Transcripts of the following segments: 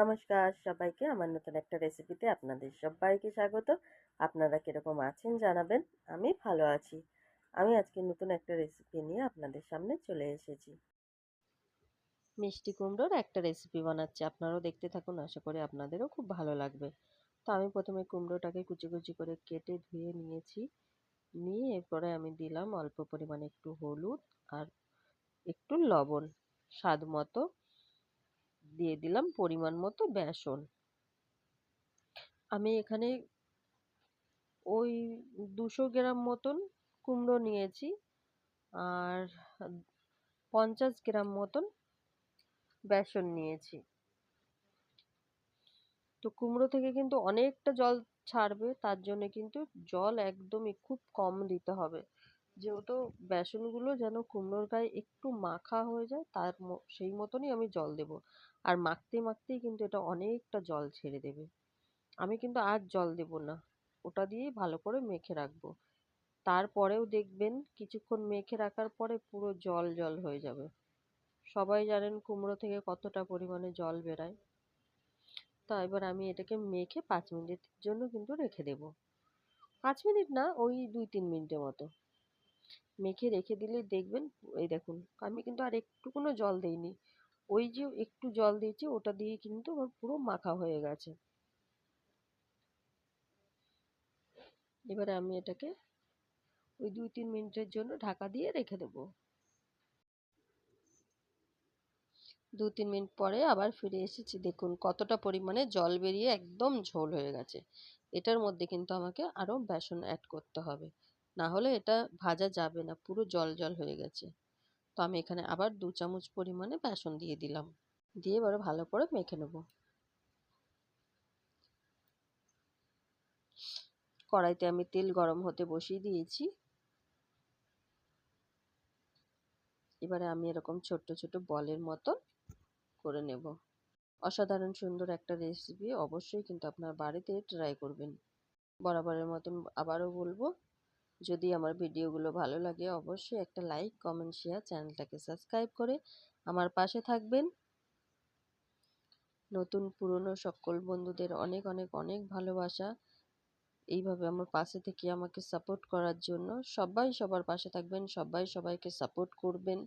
নমস্কার সবাইকে আমার নতুন একটা রেসিপিতে আপনাদের সবাইকে স্বাগত। আপনারা কীরকম আছেন জানাবেন, আমি ভালো আছি। আমি আজকে নতুন একটা রেসিপি নিয়ে আপনাদের সামনে চলে এসেছি। মিষ্টি কুমড়োর একটা রেসিপি বানাচ্ছি, আপনারাও দেখতে থাকুন, আশা করি আপনাদেরও খুব ভালো লাগবে। তো আমি প্রথমে কুমড়োটাকে কুচি কুচি করে কেটে ধুয়ে নিয়েছি। নিয়ে এরপরে আমি দিলাম অল্প পরিমাণে একটু হলুদ আর একটু লবণ, স্বাদ মতো। দিয়ে দিলাম পরিমাণ মতো বেসন। আমি এখানে ওই দুশো গ্রাম মতন কুমড়ো নিয়েছি আর পঞ্চাশ গ্রাম মতন বেসন নিয়েছি। তো কুমড়ো থেকে কিন্তু অনেকটা জল ছাড়বে, তার জন্য কিন্তু জল একদমই খুব কম দিতে হবে। যেহেতু বেসনগুলো যেন কুমড়োর গায়ে একটু মাখা হয়ে যায়, তার সেই মতনই আমি জল দেব। আর মাখতে মাখতেই কিন্তু এটা অনেকটা জল ছেড়ে দেবে। আমি কিন্তু আর জল দেব না। ওটা দিয়েই ভালো করে মেখে রাখব। তারপরেও দেখবেন কিছুক্ষণ মেখে রাখার পরে পুরো জল জল হয়ে যাবে। সবাই জানেন কুমড়ো থেকে কতটা পরিমাণে জল বেরায়। তা এবার আমি এটাকে মেখে পাঁচ মিনিটের জন্য কিন্তু রেখে দেব। পাঁচ মিনিট না, ওই দুই তিন মিনিটের মতো। মেখে রেখে দিলে দেখবেন, এই দেখুন, আমি কিন্তু আর একটুকুনো জল দিইনি। ওই যে একটু জল দিয়েছি, ওটা দিয়ে কিন্তু আমার পুরো মাখা হয়ে গেছে। এবারে আমি এটাকে ওই দুই তিন মিনিটের জন্য ঢাকা দিয়ে রেখে দেব। দু তিন মিনিট পরে আবার ফিরে এসেছি। দেখুন, কতটা পরিমাণে জল বেরিয়ে একদম ঝোল হয়ে গেছে। এটার মধ্যে কিন্তু আমাকে আরও বেসন অ্যাড করতে হবে। না হলে এটা ভাজা যাবে না, পুরো জল জল হয়ে গেছে। তো আমি এখানে আবার দু চামচ পরিমাণে বেসন দিয়ে দিলাম। দিয়ে এবারে ভালো করে মেখে নেব। কড়াইতে আমি তেল গরম হতে বসিয়ে দিয়েছি। এবারে আমি এরকম ছোট্ট ছোট বলের মতো করে নেব। অসাধারণ সুন্দর একটা রেসিপি অবশ্যই কিন্তু আপনার বাড়িতে ট্রাই করবেন। বরাবরের মতন আবারও বলব যদি আমার ভিডিওগুলো ভালো লাগে, অবশ্যই একটা লাইক, কমেন্ট, শেয়ার চ্যানেলটাকে সাবস্ক্রাইব করে আমার পাশে থাকবেন। নতুন, পুরনো সকল বন্ধুদের অনেক অনেক অনেক ভালোবাসা। এইভাবে আমার পাশে থেকে আমাকে সাপোর্ট করার জন্য সবাই সবার পাশে থাকবেন, সবাই সবাইকে সাপোর্ট করবেন।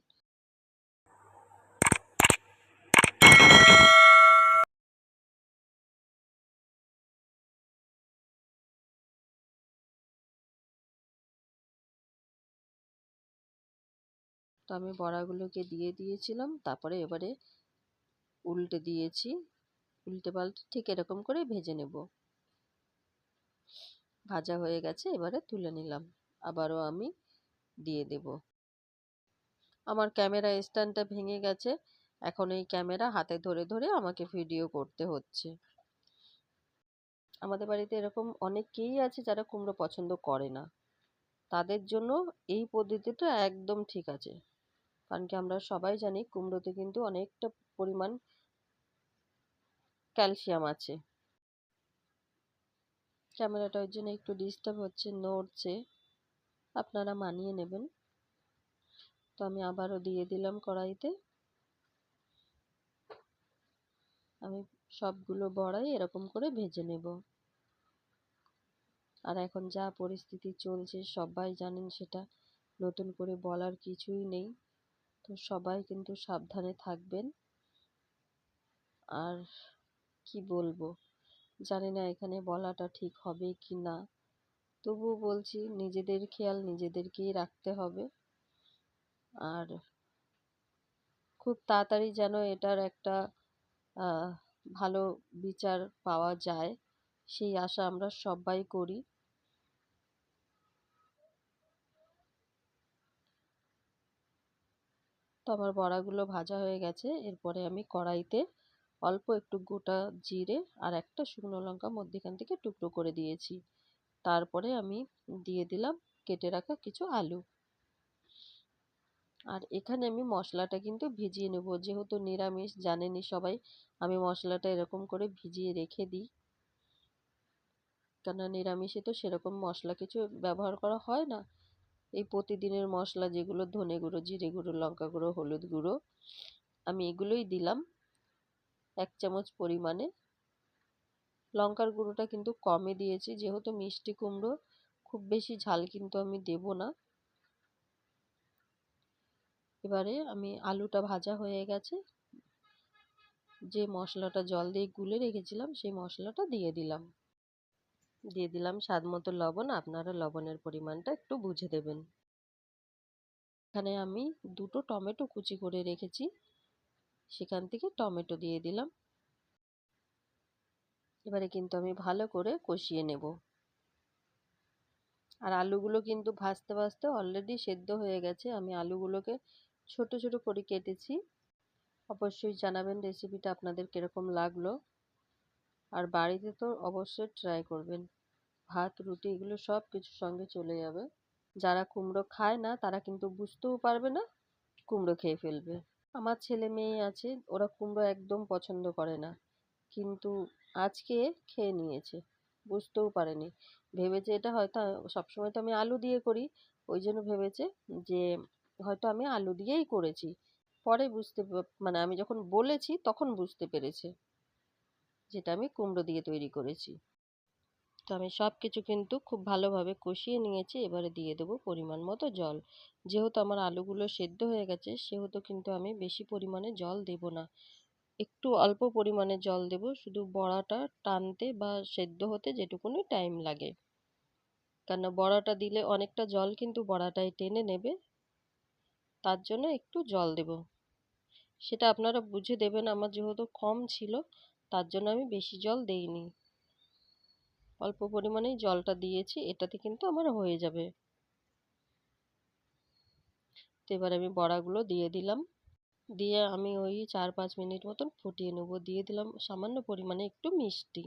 তো আমি বড়াগুলোকে দিয়ে দিয়েছিলাম। তারপরে এবারে উল্টে দিয়েছি। উল্টে পাল্টে ঠিক এরকম করে ভেজে নেব। ভাজা হয়ে গেছে, এবারে তুলে নিলাম। আবারও আমি দিয়ে দেব। আমার ক্যামেরা স্ট্যান্ডটা ভেঙে গেছে। এখন এই ক্যামেরা হাতে ধরে ধরে আমাকে ভিডিও করতে হচ্ছে। আমাদের বাড়িতে এরকম অনেকেই আছে যারা কুমড়ো পছন্দ করে না। তাদের জন্য এই পদ্ধতিটা একদম ঠিক আছে। কারণ কি আমরা সবাই জানি কুমড়োতে কিন্তু অনেকটা পরিমাণ ক্যালসিয়াম আছে। ক্যামেরাটা ওই জন্য একটু ডিস্টার্ব হচ্ছে, নড়ছে। আপনারা মানিয়ে নেবেন। তো আমি আবারও দিয়ে দিলাম কড়াইতে। আমি সবগুলো বড়াই এরকম করে ভেজে নেব। আর এখন যা পরিস্থিতি চলছে, সবাই জানেন সেটা। নতুন করে বলার কিছুই নেই। তো সবাই কিন্তু সাবধানে থাকবেন। আর কি বলব? জানি না এখানে বলাটা ঠিক হবে কি না। তবুও বলছি, নিজেদের খেয়াল নিজেদেরকেই রাখতে হবে। আর খুব তাড়াতাড়ি যেন এটার একটা ভালো বিচার পাওয়া যায়, সেই আশা আমরা সবাই করি। তো আমার বড়াগুলো ভাজা হয়ে গেছে। এরপরে আমি কড়াইতে অল্প একটু গোটা জিরে আর একটা শুকনো লঙ্কা মধ্যেখান থেকে টুকরো করে দিয়েছি। তারপরে আমি দিয়ে দিলাম কেটে রাখা কিছু আলু। আর এখানে আমি মশলাটা কিন্তু ভিজিয়ে নেব। যেহেতু নিরামিষ, জানেনই সবাই, আমি মশলাটা এরকম করে ভিজিয়ে রেখে দিই। কেননা নিরামিষে তো সেরকম মশলা কিছু ব্যবহার করা হয় না। এই প্রতিদিনের মশলা যেগুলো, ধনে গুঁড়ো, জিরে গুঁড়ো, লঙ্কা গুঁড়ো, হলুদ গুঁড়ো, আমি এগুলোই দিলাম এক চামচ পরিমাণে। লঙ্কার গুঁড়োটা কিন্তু কমই দিয়েছি, যেহেতু মিষ্টি কুমড়ো, খুব বেশি ঝাল কিন্তু আমি দেব না। এবারে আমি আলুটা ভাজা হয়ে গেছে। যে মশলাটা জল দিয়ে গুলে রেখেছিলাম, সেই মশলাটা দিয়ে দিলাম। দিয়ে দিলাম স্বাদ মতো লবণ, আপনারা লবণের পরিমাণটা একটু বুঝে দেবেন। এখানে আমি দুটো টমেটো কুচি করে রেখেছি। সেখান থেকে টমেটো দিয়ে দিলাম। এবারে কিন্তু আমি ভালো করে কষিয়ে নেব। আর আলুগুলো কিন্তু ভাজতে ভাজতে অলরেডি সেদ্ধ হয়ে গেছে। আমি আলুগুলোকে ছোট ছোট করে কেটেছি। অবশ্যই জানাবেন রেসিপিটা আপনাদের কীরকম লাগল। আর বাড়িতে তো অবশ্যই ট্রাই করবেন। ভাত, রুটি এগুলো সব কিছুর সঙ্গে চলে যাবে। যারা কুমড়ো খায় না, তারা কিন্তু বুঝতেও পারবে না, কুমড়ো খেয়ে ফেলবে। আমার ছেলে মেয়ে আছে, ওরা কুমড়ো একদম পছন্দ করে না। কিন্তু আজকে খেয়ে নিয়েছে, বুঝতেও পারেনি। ভেবেছে এটা হয়তো সবসময় তো আমি আলু দিয়ে করি, ওই জন্য ভেবেছে যে হয়তো আমি আলু দিয়েই করেছি। পরে বুঝতে মানে আমি যখন বলেছি, তখন বুঝতে পেরেছে। যেটা আমি কুমড়ো দিয়ে তৈরি করেছি। তো আমি সব কিছু কিন্তু খুব ভালোভাবে কষিয়ে নিয়েছি, এবারে দিয়ে দেবো পরিমাণ মতো জল। যেহেতু আমার আলুগুলো সেদ্ধ হয়ে গেছে, সেহেতু কিন্তু আমি বেশি পরিমাণে জল দেব না। একটু অল্প পরিমাণে জল দেব, শুধু বড়াটা টানতে বা সেদ্ধ হতে যেটুকুনি টাইম লাগে। কেন বড়াটা দিলে অনেকটা জল কিন্তু বড়াটাই টেনে নেবে, তার জন্য একটু জল দেব। সেটা আপনারা বুঝে দেবেন, আমার যেহেতু কম ছিল তার জন্য আমি বেশি জল দেইনি। অল্প পরিমাণেই জলটা দিয়েছি, এটাতে কিন্তু আমার হয়ে যাবে। তো এবার আমি বড়াগুলো দিয়ে দিলাম। দিয়ে আমি ওই চার পাঁচ মিনিট মতন ফুটিয়ে নেব। দিয়ে দিলাম সামান্য পরিমাণে একটু মিষ্টি।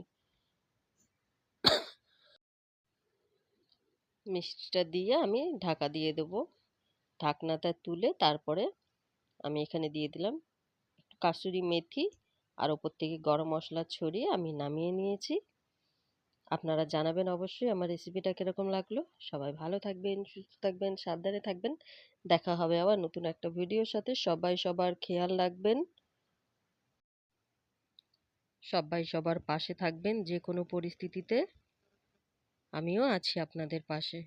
মিষ্টিটা দিয়ে আমি ঢাকা দিয়ে দেব। ঢাকনাটা তুলে তারপরে আমি এখানে দিয়ে দিলাম কাসুরি মেথি। আর ওপর থেকে গরম মশলা ছড়িয়ে আমি নামিয়ে নিয়েছি। আপনারা জানাবেন অবশ্যই আমার রেসিপিটা কীরকম লাগল। সবাই ভালো থাকবেন, সুস্থ থাকবেন, সাবধানে থাকবেন। দেখা হবে আবার নতুন একটা ভিডিওর সাথে। সবাই সবার খেয়াল রাখবেন। সবাই সবার পাশে থাকবেন যে কোনো পরিস্থিতিতে। আমিও আছি আপনাদের পাশে।